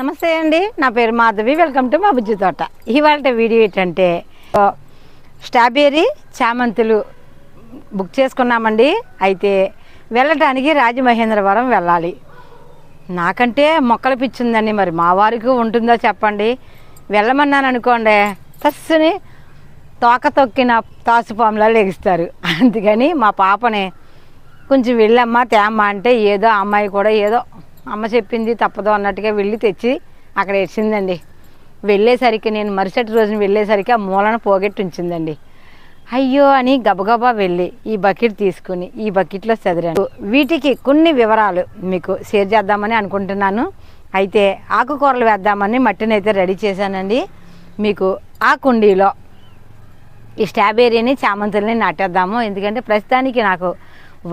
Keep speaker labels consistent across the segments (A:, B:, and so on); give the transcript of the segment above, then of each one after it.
A: నమస్తే అండి నా పేరు మాధవి వెల్కమ్ టు మా బుజ్జి తోట. ఇవాళ వీడియో ఏంటంటే స్ట్రాబెర్రీ చామంతులు బుక్ చేసుకున్నామండి. అయితే వెళ్ళటానికి రాజమహేంద్రవరం వెళ్ళాలి. నాకంటే మొక్కలు పిచ్చిందండి మరి మా వారికి ఉంటుందో చెప్పండి. వెళ్ళమన్నాను అనుకోండి తస్సుని తోక తొక్కిన తాసుపాములా లెగిస్తారు. అందుకని మా పాపని కొంచెం వెళ్ళమ్మా తేమ్మా అంటే ఏదో అమ్మాయి కూడా ఏదో అమ్మ చెప్పింది తప్పదు అన్నట్టుగా వెళ్ళి తెచ్చి అక్కడ ఇచ్చిందండి వెళ్ళేసరికి నేను మరుసటి రోజున వెళ్ళేసరికి ఆ మూలన పోగొట్టి ఉంచిందండి. అయ్యో అని గబగబా వెళ్ళి ఈ బకెట్ తీసుకుని ఈ బకెట్లో చదిరాను వీటికి కొన్ని వివరాలు మీకు షేర్ చేద్దామని అనుకుంటున్నాను. అయితే ఆకుకూరలు వేద్దామని మట్టిని అయితే రెడీ చేశానండి. మీకు ఆ కుండీలో ఈ స్ట్రాబెర్రీని చామంతుల్ని నాటేద్దాము. ఎందుకంటే ప్రస్తుతానికి నాకు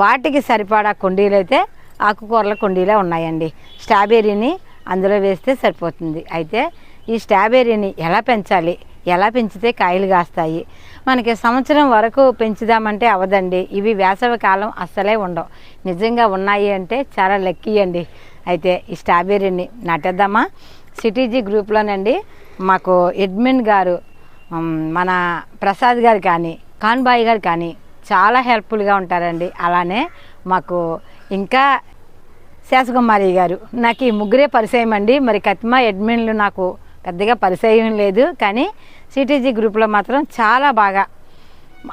A: వాటికి సరిపడా కుండీలు అయితే ఆకుకూరల కుండీలా ఉన్నాయండి. స్ట్రాబెర్రీని అందులో వేస్తే సరిపోతుంది. అయితే ఈ స్ట్రాబెర్రీని ఎలా పెంచాలి? ఎలా పెంచితే కాయలు కాస్తాయి? మనకి సంవత్సరం వరకు పెంచుదామంటే అవదండి. ఇవి వేసవి కాలం అస్సలే ఉండవు. నిజంగా ఉన్నాయి అంటే చాలా లక్కీ అండి. అయితే ఈ స్ట్రాబెర్రీని నాటేద్దామా? సిటీజీ గ్రూప్లోనండి మాకు ఎడ్మిన్ గారు మన ప్రసాద్ గారు కానీ కాన్బాయి గారు కానీ చాలా హెల్ప్ఫుల్గా ఉంటారండి. అలానే మాకు ఇంకా శాసకుమారి గారు నాకు ఈ ముగ్గురే పరిచయం అండి. మరి కత్మా అడ్మిన్లు నాకు పెద్దగా పరిచయం లేదు. కానీ సిటీజీ గ్రూప్లో మాత్రం చాలా బాగా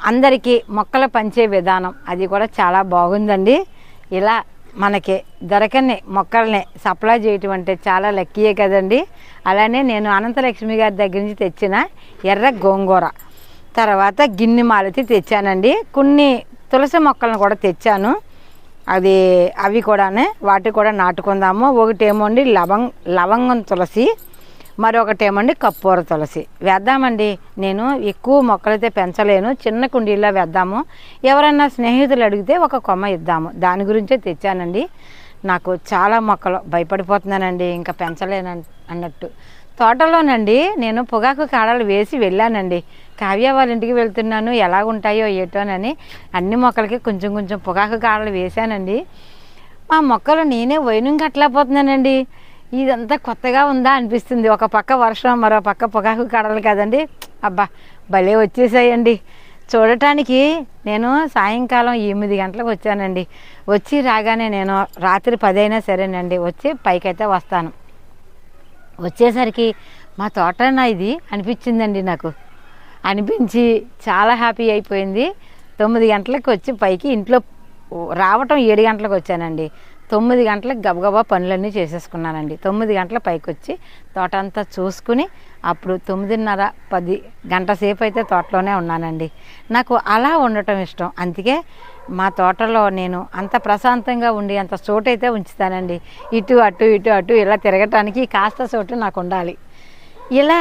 A: అందరికీ మొక్కలు పంచే విధానం అది కూడా చాలా బాగుందండి. ఇలా మనకి దొరకని మొక్కల్ని సప్లై చేయటం అంటే చాలా లక్కీయే కదండి. అలానే నేను అనంతలక్ష్మి గారి దగ్గర నుంచి తెచ్చిన ఎర్ర గోంగూర తర్వాత గిన్నె మాలతి తెచ్చానండి. కొన్ని తులసి మొక్కలను కూడా తెచ్చాను. అది అవి కూడానే వాటి కూడా నాటుకుందాము. ఒకటేమో అండి లవంగ్ లవంగం తులసి మరొకటేమండి కప్పూర తులసి. వేద్దామండి. నేను ఎక్కువ మొక్కలైతే పెంచలేను. చిన్న కుండీల్లో వేద్దాము. ఎవరన్నా స్నేహితులు అడిగితే ఒక కొమ్మ ఇద్దాము. దాని గురించే తెచ్చానండి. నాకు చాలా మొక్కలు భయపడిపోతున్నానండి. ఇంకా పెంచలేను అన్నట్టు. తోటలోనండి నేను పొగాకు కాడలు వేసి వెళ్ళానండి. కావ్య వాళ్ళ ఇంటికి వెళ్తున్నాను ఎలా ఉంటాయో ఏటోనని అన్ని మొక్కలకి కొంచెం కొంచెం పొగాకు కాడలు వేశానండి. మా మొక్కలు నేనే వైనం కట్టలేకపోతున్నానండి. ఇదంతా కొత్తగా ఉందా అనిపిస్తుంది. ఒక పక్క వర్షం మరో పక్క పొగాకు కాడలు కదండి. అబ్బా భలే వచ్చేసాయండి. చూడటానికి నేను సాయంకాలం ఎనిమిది గంటలకు వచ్చానండి. వచ్చి రాగానే నేను రాత్రి పది అయినా సరేనండి. వచ్చి పైకైతే వస్తాను. వచ్చేసరికి మా తోటనా ఇది అనిపించిందండి నాకు. అనిపించి చాలా హ్యాపీ అయిపోయింది. తొమ్మిది గంటలకు వచ్చి పైకి ఇంట్లో రావటం ఏడు గంటలకు వచ్చానండి. తొమ్మిది గంటలకు గబగబా పనులన్నీ చేసేసుకున్నానండి. తొమ్మిది గంటల పైకి వచ్చి తోట అంతా చూసుకుని అప్పుడు తొమ్మిదిన్నర పది గంట సేపు అయితే తోటలోనే ఉన్నానండి. నాకు అలా ఉండటం ఇష్టం. అందుకే మా తోటలో నేను అంత ప్రశాంతంగా ఉండి అంత చోటు అయితే ఉంచుతానండి. ఇటు అటు ఇటు అటు ఇలా తిరగటానికి కాస్త చోటు నాకు ఉండాలి ఇలా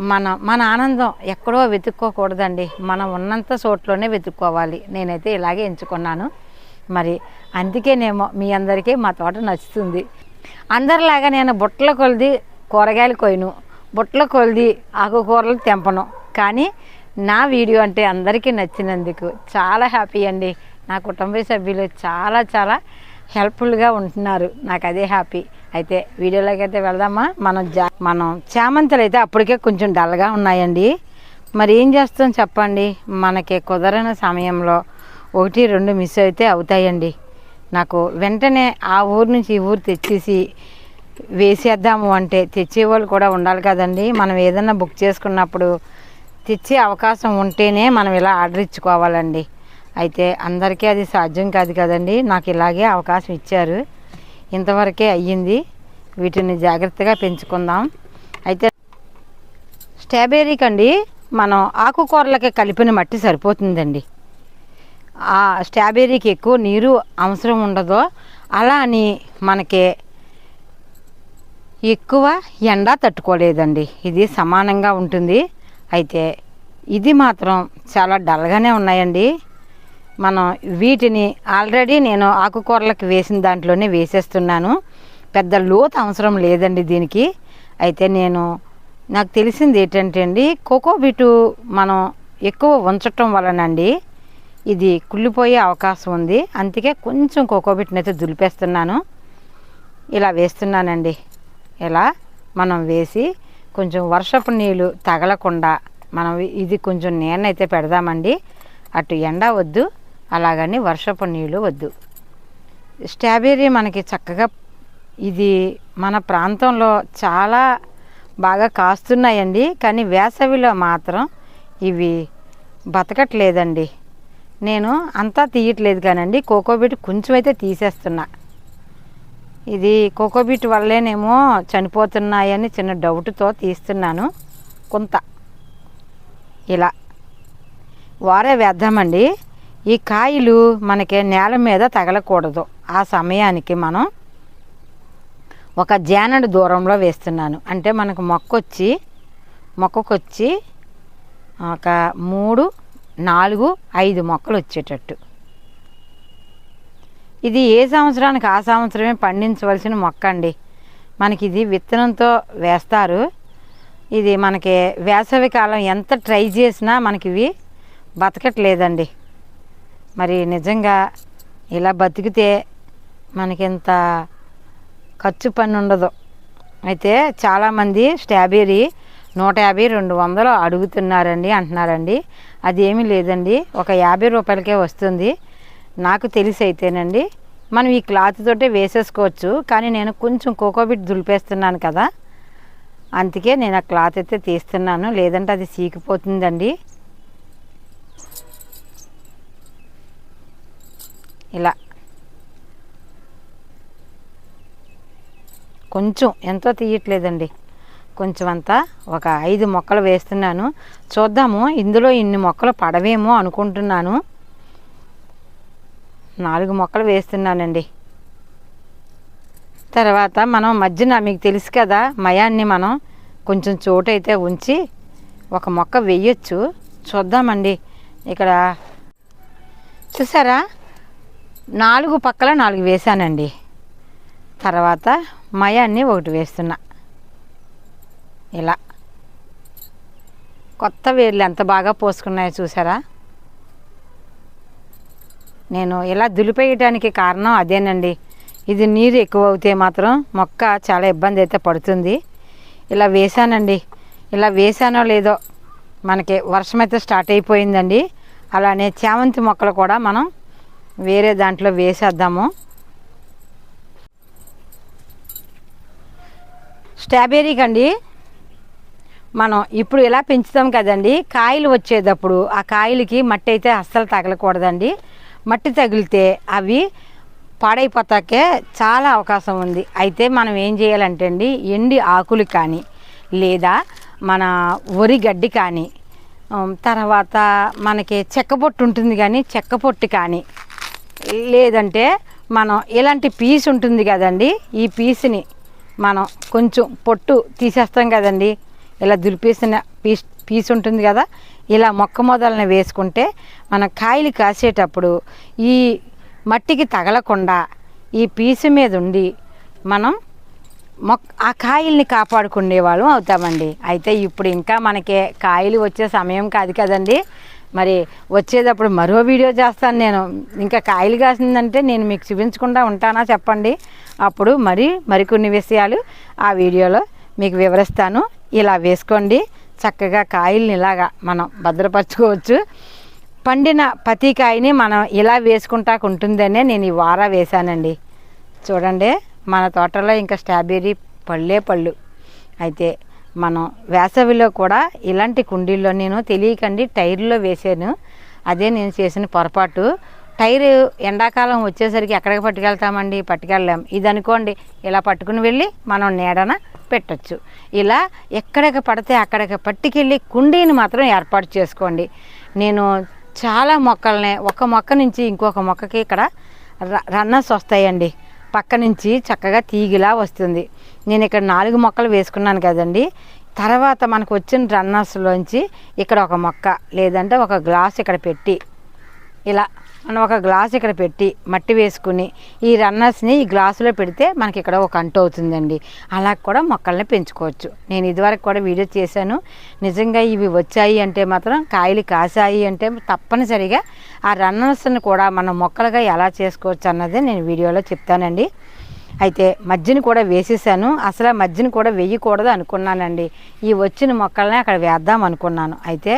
A: మన మన ఆనందం ఎక్కడో వెతుక్కోకూడదండి. మనం ఉన్నంత చోట్లోనే వెతుక్కోవాలి. నేనైతే ఇలాగే ఎంచుకున్నాను. మరి అందుకేనేమో మీ అందరికీ మా తోట నచ్చుతుంది. అందరిలాగా నేను బుట్టల కొలిది కూరగాయలు కొయ్యను. బుట్టల కొలిది ఆకుకూరలు తెంపను. కానీ నా వీడియో అంటే అందరికీ నచ్చినందుకు చాలా హ్యాపీ అండి. నా కుటుంబ సభ్యులు చాలా చాలా హెల్ప్ఫుల్గా ఉంటున్నారు. నాకు అదే హ్యాపీ. అయితే వీడియోలోకి అయితే వెళ్దామా? మనం జా మనం చామంతులు అయితే అప్పటికే కొంచెం డల్గా ఉన్నాయండి. మరి ఏం చేస్తాం చెప్పండి? మనకి కుదరని సమయంలో ఒకటి రెండు మిస్ అయితే అవుతాయండి. నాకు వెంటనే ఆ ఊరు నుంచి ఈ ఊరు తెచ్చేసి వేసేద్దాము అంటే తెచ్చేవాళ్ళు కూడా ఉండాలి కదండి. మనం ఏదైనా బుక్ చేసుకున్నప్పుడు తెచ్చే అవకాశం ఉంటేనే మనం ఇలా ఆర్డర్ ఇచ్చుకోవాలండి. అయితే అందరికీ అది సాధ్యం కాదు కదండి. నాకు ఇలాగే అవకాశం ఇచ్చారు. ఇంతవరకే అయ్యింది. వీటిని జాగ్రత్తగా పెంచుకుందాం. అయితే స్ట్రాబెర్రీకి అండి మనం ఆకుకూరలకి కలిపిన మట్టి సరిపోతుందండి. ఆ స్ట్రాబెర్రీకి ఎక్కువ నీరు అవసరం ఉండదో. అలా అని మనకి ఎక్కువ ఎండ తట్టుకోలేదండి. ఇది సమానంగా ఉంటుంది. అయితే ఇది మాత్రం చాలా డల్గానే ఉన్నాయండి. మనం వీటిని ఆల్రెడీ నేను ఆకుకూరలకు వేసిన దాంట్లోనే వేసేస్తున్నాను. పెద్ద లోతు అవసరం లేదండి దీనికి. అయితే నేను నాకు తెలిసింది ఏంటంటే అండి కోకోబిటు మనం ఎక్కువ ఉంచటం వలనండి ఇది కుళ్ళిపోయే అవకాశం ఉంది. అందుకే కొంచెం కోకోబిట్ని అయితే దులిపేస్తున్నాను. ఇలా వేస్తున్నానండి. ఇలా మనం వేసి కొంచెం వర్షపు నీళ్ళు తగలకుండా మనం ఇది కొంచెం నేనైతే పెడదామండి. అటు ఎండ వద్దు అలాగని వర్షపు నీళ్ళు వద్దు. స్ట్రాబెర్రీ మనకి చక్కగా ఇది మన ప్రాంతంలో చాలా బాగా కాస్తున్నాయండి. కానీ వేసవిలో మాత్రం ఇవి బతకట్లేదండి. నేను అంతా తీయట్లేదు కానండి. కోకోబీట్ కొంచెం అయితే తీసేస్తున్నా. ఇది కోకోబీట్ వల్లేనేమో చనిపోతున్నాయని చిన్న డౌట్తో తీస్తున్నాను. కొంత. ఇలా. వారే వేద్దామండి. ఈ కాయలు మనకి నేల మీద తగలకూడదు. ఆ సమయానికి మనం ఒక జానడు దూరంలో వేస్తున్నాను. అంటే మనకు మొక్క వచ్చి మొక్కకొచ్చి ఒక మూడు నాలుగు ఐదు మొక్కలు వచ్చేటట్టు. ఇది ఏ సంవత్సరానికి ఆ సంవత్సరమే పండించవలసిన మొక్క అండి. మనకి ఇది విత్తనంతో వేస్తారు. ఇది మనకి వేసవి కాలం ఎంత ట్రై చేసినా మనకి ఇవి బతకట్లేదండి. మరి నిజంగా ఇలా బతికితే మనకింత ఖర్చు పని ఉండదు అయితే చాలామంది స్ట్రాబెర్రీ నూట యాభై రెండు వందలు అడుగుతున్నారండి అంటున్నారండి. అది ఏమీ లేదండి. ఒక యాభై రూపాయలకే వస్తుంది. నాకు తెలిసి అయితేనండి. మనం ఈ క్లాత్ తోటే వేసేసుకోవచ్చు. కానీ నేను కొంచెం కోకోబిట్ దులిపేస్తున్నాను కదా. అందుకే నేను ఆ క్లాత్ అయితే తీస్తున్నాను. లేదంటే అది సీకిపోతుందండి. ఇలా. కొంచెం. ఎంతో తీయట్లేదండి. కొంచెం అంతా ఒక ఐదు మొక్కలు వేస్తున్నాను. చూద్దాము ఇందులో ఇన్ని మొక్కలు పడవేమో అనుకుంటున్నాను. నాలుగు మొక్కలు వేస్తున్నానండి. తర్వాత మనం మధ్యన మీకు తెలుసు కదా మయాన్ని మనం కొంచెం చోటు అయితే ఉంచి ఒక మొక్క వేయొచ్చు. చూద్దామండి. ఇక్కడ చూసారా? నాలుగు పక్కల నాలుగు వేసానండి తర్వాత మయాన్ని ఒకటి వేస్తున్నా. ఇలా. కొత్త వేర్లు ఎంత బాగా పోసుకున్నాయో చూసారా? నేను ఇలా దులిపేయడానికి కారణం అదేనండి. ఇది నీరు ఎక్కువ అవుతే మాత్రం మొక్క చాలా ఇబ్బంది అయితే పడుతుంది. ఇలా వేసానండి ఇలా వేసానో లేదో మనకి వర్షం అయితే స్టార్ట్ అయిపోయిందండి. అలానే చామంతి మొక్కలు కూడా మనం వేరే దాంట్లో వేసేద్దాము. స్ట్రాబెర్రీకి అండి మనం ఇప్పుడు ఇలా పెంచుతాం కదండి? కాయలు వచ్చేటప్పుడు ఆ కాయలకి మట్టి అయితే అస్సలు తగలకూడదండి. మట్టి తగిలితే అవి పాడైపోతాకే చాలా అవకాశం ఉంది. అయితే మనం ఏం చేయాలంటే అండి ఎండి ఆకులు కానీ లేదా మన వరి గడ్డి కానీ తర్వాత మనకి చెక్క పొట్టు ఉంటుంది కానీ చెక్క పొట్టు కానీ లేదంటే మనం ఇలాంటి పీస్ ఉంటుంది కదండి ఈ పీస్ని మనం కొంచెం పొట్టు తీసేస్తాం కదండి. ఇలా దులిపేసిన పీస్ పీస్ ఉంటుంది కదా ఇలా మొక్క మొదలను వేసుకుంటే మన కాయలు కాసేటప్పుడు ఈ మట్టికి తగలకుండా ఈ పీసు మీద ఉండి మనం మొక్ ఆ కాయల్ని కాపాడుకునే వాళ్ళం అవుతామండి. అయితే ఇప్పుడు ఇంకా మనకి కాయలు వచ్చే సమయం కాదు కదండి. మరి వచ్చేటప్పుడు మరో వీడియో చేస్తాను నేను. ఇంకా కాయలు కాసిందంటే నేను మీకు చూపించకుండా ఉంటానా చెప్పండి. అప్పుడు మరి మరికొన్ని విషయాలు ఆ వీడియోలో మీకు వివరిస్తాను. ఇలా వేసుకోండి. చక్కగా కాయల్ని ఇలాగా మనం భద్రపరచుకోవచ్చు. పండిన ప్రతి కాయని మనం ఇలా వేసుకుంటాకు ఉంటుందనే నేను ఈ వారా వేశానండి. చూడండి మన తోటలో ఇంకా స్ట్రాబెర్రీ పళ్ళే పళ్ళు. అయితే మనం వేసవిలో కూడా ఇలాంటి కుండీల్లో నేను తెలియకండి టైర్లో వేసాను అదే నేను చేసిన పొరపాటు. టైర్ ఎండాకాలం వచ్చేసరికి ఎక్కడికి పట్టుకెళ్తామండి? పట్టుకెళ్ళాం ఇది అనుకోండి ఇలా పట్టుకుని వెళ్ళి మనం నీడన పెట్టొచ్చు. ఇలా ఎక్కడికి పడితే అక్కడికి పట్టుకెళ్ళి కుండీని మాత్రం ఏర్పాటు చేసుకోండి. నేను చాలా మొక్కల్ని ఒక మొక్క నుంచి ఇంకొక మొక్కకి ఇక్కడ ర- రన్నర్స్ వస్తాయండి. పక్క నుంచి చక్కగా తీగిలా వస్తుంది. నేను ఇక్కడ నాలుగు మొక్కలు వేసుకున్నాను కదండి. తర్వాత మనకు వచ్చిన రన్నర్స్లోంచి ఇక్కడ ఒక మొక్క లేదంటే ఒక గ్లాస్ ఇక్కడ పెట్టి ఇలా మనం ఒక గ్లాస్ ఇక్కడ పెట్టి మట్టి వేసుకుని ఈ రన్నర్స్ని ఈ గ్లాసులో పెడితే మనకి ఇక్కడ ఒక అంటు అవుతుందండి. అలా కూడా మొక్కల్ని పెంచుకోవచ్చు. నేను ఇదివరకు కూడా వీడియో చేశాను. నిజంగా ఇవి వచ్చాయి అంటే మాత్రం కాయలు కాసాయి అంటే తప్పనిసరిగా ఆ రన్నర్స్ని కూడా మనం మొక్కలుగా ఎలా చేసుకోవచ్చు అన్నది నేను వీడియోలో చెప్తానండి. అయితే మజ్జిని కూడా వేసేసాను. అసలు మజ్జిని కూడా వేయకూడదు అనుకున్నానండి. ఈ వచ్చిన మొక్కలనే అక్కడ వేద్దాం అనుకున్నాను. అయితే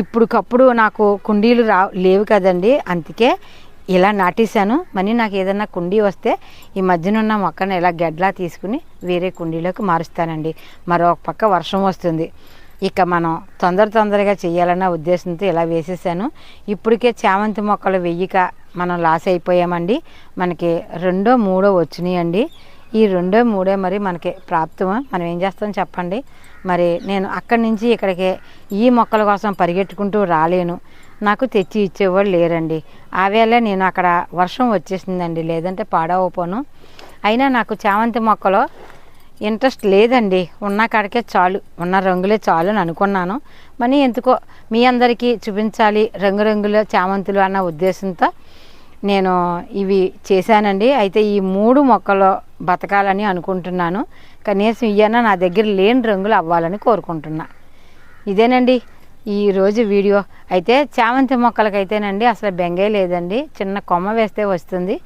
A: ఇప్పుడుకప్పుడు నాకు కుండీలు రా లేవు కదండి. అందుకే ఇలా నాటేశాను. మరి నాకు ఏదైనా కుండీ వస్తే ఈ మధ్యన ఉన్న మొక్కను ఇలా గెడ్లా తీసుకుని వేరే కుండీలోకి మారుస్తానండి. మరొక పక్క వర్షం వస్తుంది. ఇక మనం తొందర తొందరగా చేయాలన్న ఉద్దేశంతో ఇలా వేసేసాను. ఇప్పటికే చామంతి మొక్కలు వెయ్యిక మనం లాస్ అయిపోయామండి. మనకి రెండో మూడో వచ్చినాయండి. ఈ రెండో మూడో మరి మనకి ప్రాప్తమా? మనం ఏం చేస్తాం చెప్పండి. మరి నేను అక్కడి నుంచి ఇక్కడికి ఈ మొక్కల కోసం పరిగెట్టుకుంటూ రాలేను. నాకు తెచ్చి ఇచ్చేవాళ్ళు లేరండి. ఆ వేళ నేను అక్కడ వర్షం వచ్చేసిందండి. లేదంటే పాడవపోను. అయినా నాకు చామంతి మొక్కలో ఇంట్రెస్ట్ లేదండి. ఉన్న కాడికే చాలు. ఉన్న రంగులే చాలు అని అనుకున్నాను. మరి ఎందుకో మీ అందరికీ చూపించాలి రంగురంగుల చామంతులు అన్న ఉద్దేశంతో నేను ఇవి చేశానండి. అయితే ఈ మూడు మొక్కలు బతకాలని అనుకుంటున్నాను. కనీసం ఇవన్న నా దగ్గర లేని రంగులు అవ్వాలని కోరుకుంటున్నా. ఇదేనండి ఈరోజు వీడియో. అయితే చామంతి మొక్కలకైతేనండి అసలు బెంగే లేదండి. చిన్న కొమ్మ వేస్తే వస్తుంది.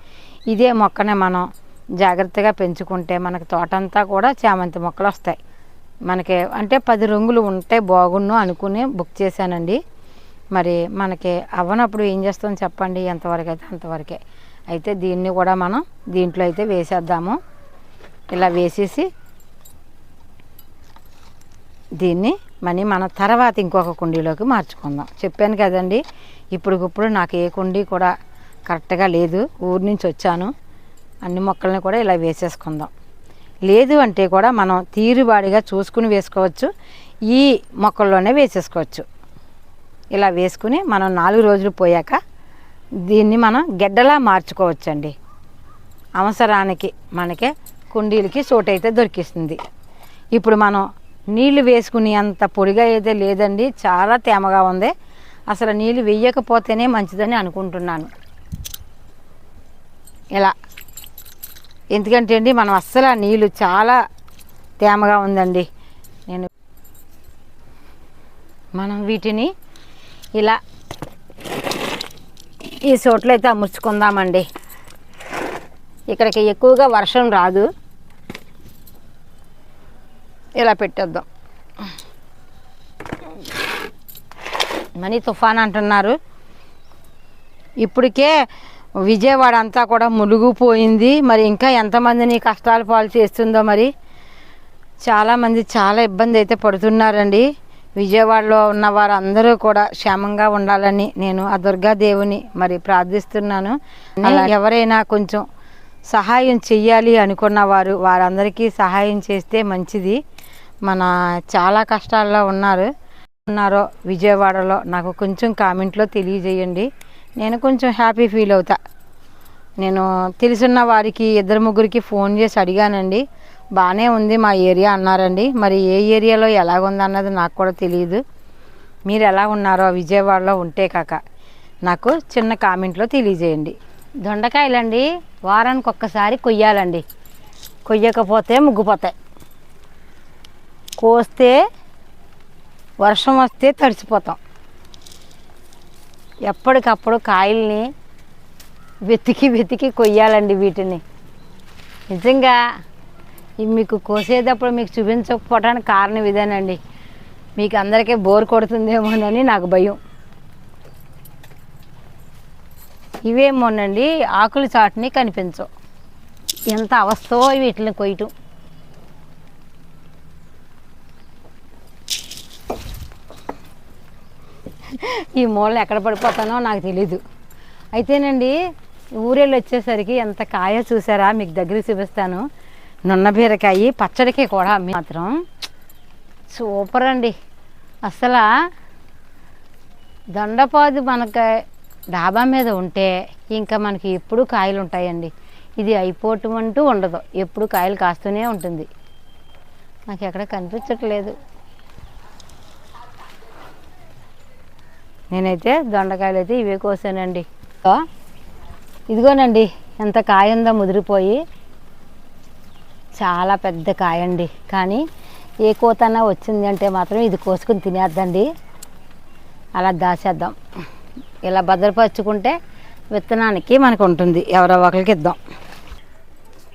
A: ఇదే మొక్కనే మనం జాగ్రత్తగా పెంచుకుంటే మనకు తోటంతా కూడా చామంతి మొక్కలు వస్తాయి మనకి అంటే పది రంగులు ఉంటే బాగున్ను అనుకుని బుక్ చేశానండి. మరి మనకి అవ్వనప్పుడు ఏం చేస్తాం చెప్పండి? ఎంతవరకు అయితే అంతవరకే. అయితే దీన్ని కూడా మనం దీంట్లో అయితే వేసేద్దాము. ఇలా వేసేసి దీన్ని మనీ మన తర్వాత ఇంకొక కుండీలోకి మార్చుకుందాం. చెప్పాను కదండి ఇప్పటికిప్పుడు నాకు ఏ కుండీ కూడా కరెక్ట్గా లేదు. ఊరి నుంచి వచ్చాను. అన్ని మొక్కల్ని కూడా ఇలా వేసేసుకుందాం. లేదు అంటే కూడా మనం తీరుబాడిగా చూసుకుని వేసుకోవచ్చు. ఈ మొక్కల్లోనే వేసేసుకోవచ్చు. ఇలా వేసుకుని మనం నాలుగు రోజులు పోయాక దీన్ని మనం గెడ్డలా మార్చుకోవచ్చండి. అవసరానికి మనకి కుండీలకి చోటు అయితే దొరికిస్తుంది. ఇప్పుడు మనం నీళ్ళు వేసుకుని అంత పొడిగా అయితే లేదండి చాలా తేమగా ఉంది. అసలు నీళ్ళు వేయకపోతేనే మంచిదని అనుకుంటున్నాను. ఇలా. ఎందుకంటే అండి మనం అస్సలు నీళ్ళు చాలా తేమగా ఉందండి. నేను మనం వీటిని ఇలా ఈ చోట్ల అయితే అమర్చుకుందామండి. ఇక్కడికి ఎక్కువగా వర్షం రాదు. ఇలా పెట్టేద్దాం. మనీ తుఫాన్ అంటున్నారు. ఇప్పటికే విజయవాడ అంతా కూడా మునిగిపోయింది. మరి ఇంకా ఎంతమందిని కష్టాలు పాలు చేస్తుందో మరి చాలామంది చాలా ఇబ్బంది అయితే పడుతున్నారండి. విజయవాడలో ఉన్న వారందరూ కూడా క్షేమంగా ఉండాలని నేను ఆ దుర్గాదేవిని మరి ప్రార్థిస్తున్నాను. ఎవరైనా కొంచెం సహాయం చెయ్యాలి అనుకున్న వారు వారందరికీ సహాయం చేస్తే మంచిది. మన చాలా కష్టాల్లో ఉన్నారు. ఉన్నారో విజయవాడలో నాకు కొంచెం కామెంట్లో తెలియజేయండి. నేను కొంచెం హ్యాపీ ఫీల్ అవుతా. నేను తెలిసిన వారికి ఇద్దరు ముగ్గురికి ఫోన్ చేసి అడిగానండి. బాగానే ఉంది మా ఏరియా అన్నారండి. మరి ఏ ఏరియాలో ఎలాగుందన్నది నాకు కూడా తెలియదు మీరు ఎలా ఉన్నారో విజయవాడలో ఉంటే కాక నాకు చిన్న కామెంట్లో తెలియజేయండి. దొండకాయలండి వారానికి ఒక్కసారి కొయ్యాలండి. కొయ్యకపోతే ముగ్గుపోతాయి. కోస్తే వర్షం వస్తే తడిసిపోతాం. ఎప్పటికప్పుడు కాయల్ని వెతికి వెతికి కొయ్యాలండి వీటిని. నిజంగా మీకు కోసేటప్పుడు మీకు చూపించకపోవడానికి కారణం ఇదేనండి. మీకు అందరికీ బోర్ కొడుతుందేమోనని నాకు భయం. ఇవేమోనండి ఆకులు చాటుని కనిపించవు. ఎంత అవస్థో వీటిని కొయ్యటం. ఈ మూల ఎక్కడ పడిపోతానో నాకు తెలీదు. అయితేనండి ఊరేళ్ళు వచ్చేసరికి ఎంత కాయ చూసారా మీకు దగ్గర చూపిస్తాను. నున్న బీరకాయ పచ్చడికి కూడా మాత్రం సూపర్ అండి. అసలు దొండపాదు మనకి డాబా మీద ఉంటే ఇంకా మనకి ఎప్పుడు కాయలు ఉంటాయండి. ఇది అయిపోవటం అంటూ ఉండదు. ఎప్పుడు కాయలు కాస్తూనే ఉంటుంది. నాకు ఎక్కడ కనిపించట్లేదు. నేనైతే దొండకాయలు అయితే ఇవే కోసానండి. ఇదిగోనండి ఎంత కాయ ఉందో ముదిరిపోయి చాలా పెద్ద కాయ అండి కానీ ఏ కోతన్నా వచ్చింది అంటే మాత్రం ఇది కోసుకుని తినేద్దండి. అలా దాచేద్దాం. ఇలా భద్రపరుచుకుంటే విత్తనానికి మనకు ఉంటుంది. ఎవరో ఒకరికి ఇద్దాం.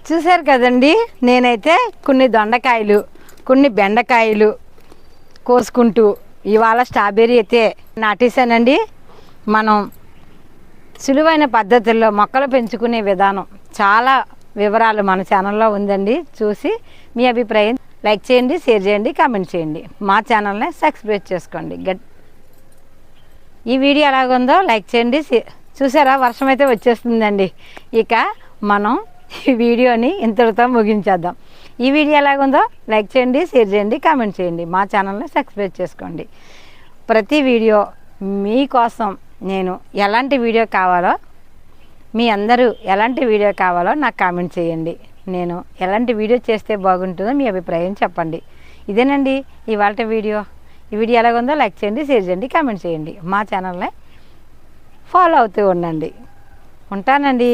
A: చూశారు కదండి? నేనైతే కొన్ని దొండకాయలు కొన్ని బెండకాయలు కోసుకుంటూ ఇవాళ స్ట్రాబెర్రీ అయితే నాటేశానండి. మనం సులువైన పద్ధతుల్లో మొక్కలు పెంచుకునే విధానం చాలా వివరాలు మన ఛానల్లో ఉందండి. చూసి మీ అభిప్రాయం లైక్ చేయండి షేర్ చేయండి కామెంట్ చేయండి. మా ఛానల్ని సబ్స్క్రైబ్ చేసుకోండి. గట్ ఈ వీడియో ఎలాగుందో లైక్ చేయండి చూసారా? వర్షం అయితే వచ్చేస్తుందండి. ఇక మనం ఈ వీడియోని ఇంతటితో ముగించేద్దాం. ఈ వీడియో ఎలాగుందో లైక్ చేయండి షేర్ చేయండి కామెంట్ చేయండి. మా ఛానల్ని సబ్స్క్రైబ్ చేసుకోండి. ప్రతి వీడియో మీకోసం నేను ఎలాంటి వీడియో కావాలో మీ అందరూ ఎలాంటి వీడియో కావాలో నాకు కామెంట్ చేయండి. నేను ఎలాంటి వీడియో చేస్తే బాగుంటుందో మీ అభిప్రాయం చెప్పండి. ఇదేనండి ఇవాళ వీడియో. ఈ వీడియో ఎలాగుందో లైక్ చేయండి షేర్ చేయండి కామెంట్ చేయండి. మా ఛానల్ని ఫాలో అవుతూ ఉండండి. ఉంటానండి.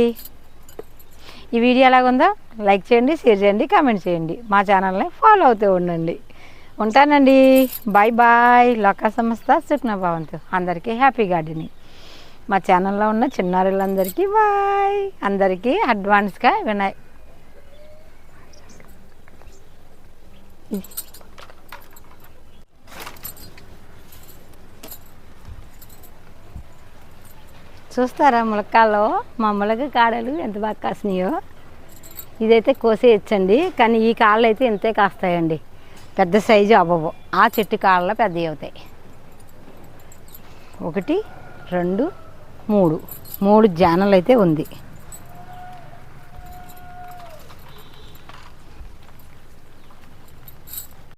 A: ఈ వీడియో ఎలాగుందో లైక్ చేయండి షేర్ చేయండి కామెంట్ చేయండి. మా ఛానల్ని ఫాలో అవుతూ ఉండండి. ఉంటానండి. Bye bye. లోకా సంస్థ సుఖ్నభావంతు అందరికీ హ్యాపీ గార్డెనింగ్. మా ఛానల్లో ఉన్న చిన్నారులందరికీ బాయ్. అందరికీ అడ్వాన్స్గా వినాయ్. చూస్తారా ములక్కాలో మా ములగ కాడలు ఎంత బాగా కాసినాయో. ఇదైతే కోసేయచ్చండి కానీ ఈ కాళ్ళు అయితే ఇంతే కాస్తాయండి. పెద్ద సైజు అవ్వవు. ఆ చెట్టు కాళ్ళలో పెద్దవి అవుతాయి ఒకటి రెండు మూడు. మూడు జానలు అయితే ఉంది.